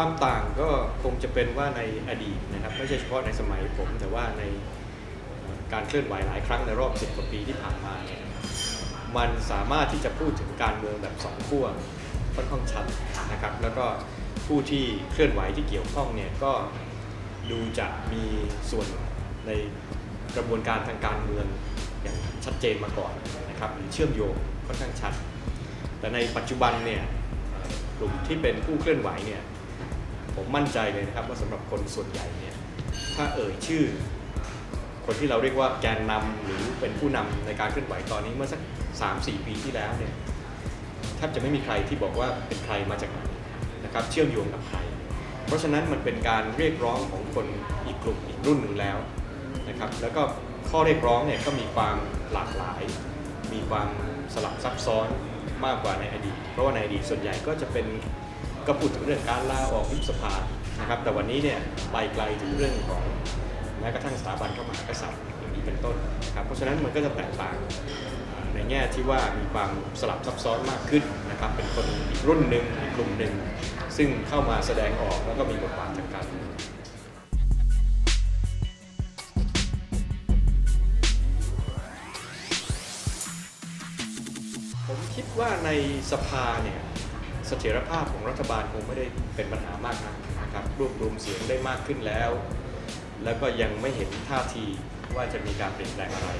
ความต่างก็คงจะเป็นว่าในอดีตนะครับไม่ใช่เฉพาะในสมัยผม แต่ว่าในการเคลื่อนไหวหลายครั้งในรอบ 10 กว่าปีที่ผ่านมาเนี่ยมันสามารถที่จะพูดถึงการเมืองแบบสองขั้วค่อนข้างชัดนะครับ แล้วก็ผู้ที่เคลื่อนไหวที่เกี่ยวข้องเนี่ยก็ดูจะมีส่วนในกระบวนการทางการเมืองอย่างชัดเจนมาก่อนนะครับหรือเชื่อมโยงค่อนข้างชัด แต่ในปัจจุบันเนี่ยกลุ่มที่เป็นผู้เคลื่อนไหวเนี่ย ผมมั่นใจเลยนะครับว่าสำหรับคนส่วนใหญ่เนี่ยถ้าเอ่ยชื่อ คนที่เราเรียกว่าแกนนำหรือเป็นผู้นำในการเคลื่อนไหวตอนนี้เมื่อสัก 3-4 ปีที่แล้วเนี่ยแทบจะไม่มีใครที่บอกว่าเป็นใครมาจากไหนนะครับเชื่อมโยงกับใคร เพราะฉะนั้นมันเป็นการเรียกร้องของคนอีกกลุ่มอีกรุ่นหนึ่งแล้วนะครับแล้วก็ข้อเรียกร้องเนี่ยก็มีความหลากหลาย มีความสลับซับซ้อนมากกว่าในอดีตเพราะว่าในอดีตส่วนใหญ่ก็จะเป็น ก็พูดถึงเรื่องการลาออกยุบสภานะครับแต่วันนี้เนี่ยไปไกลถึงเรื่องของแม้กระทั่งสถาบันพระมหากษัตริย์อย่างนี้เป็นต้นนะครับเพราะฉะนั้นมันก็จะแตกต่างในแง่ที่ว่ามีความสลับซับซ้อนมากขึ้นนะครับเป็นคนอีกรุ่นหนึ่งอีกกลุ่มหนึ่ง ซึ่งเข้ามาแสดงออกแล้วก็มีบทบาททางการเมืองผมคิดว่าในสภาเนี่ย เสถียรภาพของรัฐบาลคงไม่ได้เป็นปัญหามากนักนะครับรวบรวมเสียงได้มากขึ้นแล้ว แล้วก็ยังไม่เห็นท่าทีว่าจะมีการเปลี่ยนแปลงอะไร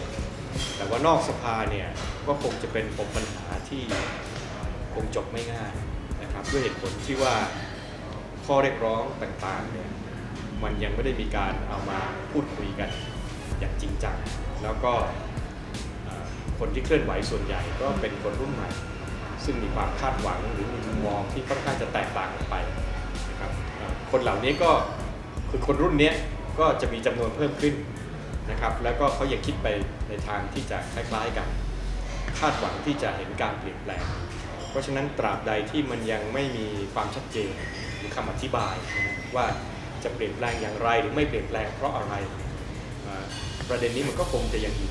แต่ว่านอกสภาเนี่ยก็คงจะเป็นปมปัญหาที่คงจบไม่ง่ายนะครับด้วยเหตุผลที่ว่าข้อเรียกร้องต่างๆเนี่ยมันยังไม่ได้มีการเอามาพูดคุยกันอย่างจริงจังแล้วก็คนที่เคลื่อนไหวส่วนใหญ่ก็เป็นคนรุ่นใหม่ ซึ่งมีความคาดหวังหรือมีมุมมองที่ค่อนข้างจะแตกต่างกันไปนะครับคนเหล่านี้ก็คือคนรุ่นนี้ก็จะมีจำนวนเพิ่มขึ้นนะครับแล้วก็เขายังคิดไปในทางที่จะคล้ายๆกัน คาดหวังที่จะเห็นการเปลี่ยนแปลง เพราะฉะนั้นตราบใดที่มันยังไม่มีความชัดเจนหรือคำอธิบายนะว่าจะเปลี่ยนแปลงอย่างไรหรือไม่เปลี่ยนแปลงเพราะอะไร ประเด็นนี้มันก็คงจะยังอยู่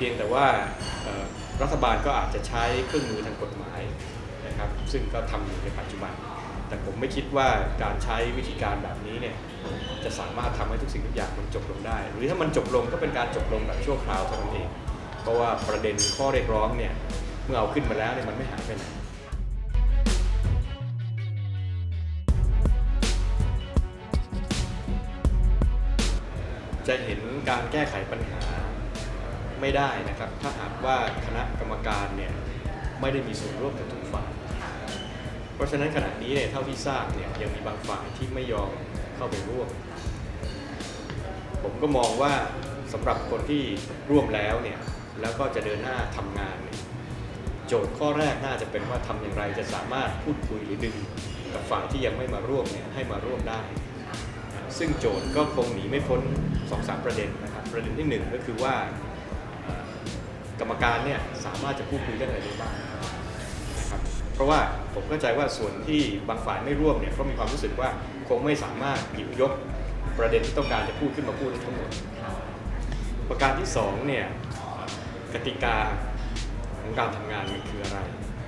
พียงแต่ว่ารัฐบาลก็อาจจะใช้เครื่องมือทางกฎหมายนะครับซึ่งก็ทำอยู่ในปัจจุบัน แต่ผมไม่คิดว่าการใช้วิธีการแบบนี้เนี่ยจะสามารถทำให้ทุกสิ่งทุกอย่างมันจบลงได้ หรือถ้ามันจบลงก็เป็นการจบลงแบบชั่วคราวเท่านั้นเอง เพราะว่าประเด็นข้อเรียกร้องเนี่ยเมื่อเอาขึ้นมาแล้วเนี่ยมันไม่หายไปไหนจะเห็นการแก้ไขปัญหา ไม่ได้นะครับ ถ้าหากว่าคณะกรรมการเนี่ยไม่ได้มีส่วนร่วมกับทุกฝ่าย เพราะฉะนั้นขณะนี้เนี่ยเท่าที่ทราบเนี่ยยังมีบางฝ่ายที่ไม่ยอมเข้าไปร่วม ผมก็มองว่าสำหรับคนที่ร่วมแล้วเนี่ยแล้วก็จะเดินหน้าทำงานเนี่ยโจทย์ข้อแรกน่าจะเป็นว่าทำอย่างไรจะสามารถพูดคุยหรือดึงกับฝ่ายที่ยังไม่มาร่วมเนี่ยให้มาร่วมได้ ซึ่งโจทย์ก็คงหนีไม่พ้น2อสประเด็นนะครับ ประเด็นที่ 1 ก็คือว่า กรรมการเนี่ยสามารถจะพูดคุยเรื่องอะไรได้บ้างนะครับเพราะว่าผมเข้าใจว่าส่วนที่บางฝ่ายไม่ร่วมเนี่ยก็มีความรู้สึกว่าคงไม่สามารถหยิบยกประเด็นที่ต้องการจะพูดขึ้นมาพูดได้ทั้งหมด ประการที่2เนี่ยกติกาของการทำงานมันคืออะไร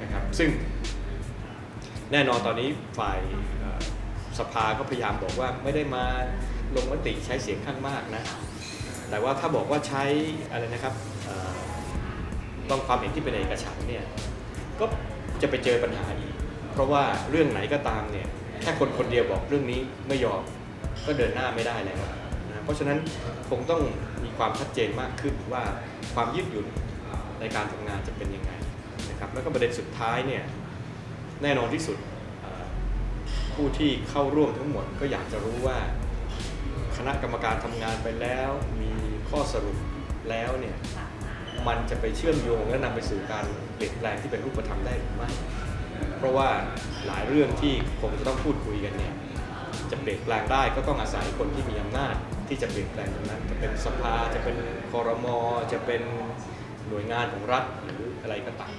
นะครับซึ่งแน่นอนตอนนี้ฝ่ายสภาก็พยายามบอกว่าไม่ได้มาลงมติใช้เสียงข้างมากนะแต่ว่าถ้าบอกว่าใช้อะไรนะครับ ต้องความเห็นที่เป็นเอกฉันท์เนี่ยก็จะไปเจอปัญหาอีก เพราะว่าเรื่องไหนก็ตามเนี่ยแค่คนคนเดียวบอกเรื่องนี้ไม่ยอมก็เดินหน้าไม่ได้แล้วนะเพราะฉะนั้นคงต้องมีความชัดเจนมากขึ้นว่าความยืดหยุ่นในการทำงานจะเป็นยังไงนะครับแล้วก็ประเด็นสุดท้ายเนี่ยแน่นอนที่สุดผู้ที่เข้าร่วมทั้งหมดก็อยากจะรู้ว่าคณะกรรมการทำงานไปแล้ว มีข้อสรุปแล้วเนี่ย มันจะไปเชื่อมโยงและนำไปสู่การเปลี่ยนแปลงที่เป็นรูปธรรมได้หรือไม่ เพราะว่าหลายเรื่องที่คงจะต้องพูดคุยกันเนี่ยจะเปลี่ยนแปลงได้ก็ต้องอาศัยคนที่มีอำนาจที่จะเปลี่ยนแปลงตรงนั้น จะเป็นสภาจะเป็นคอรมอจะเป็นหน่วยงานของรัฐหรืออะไรก็ตาม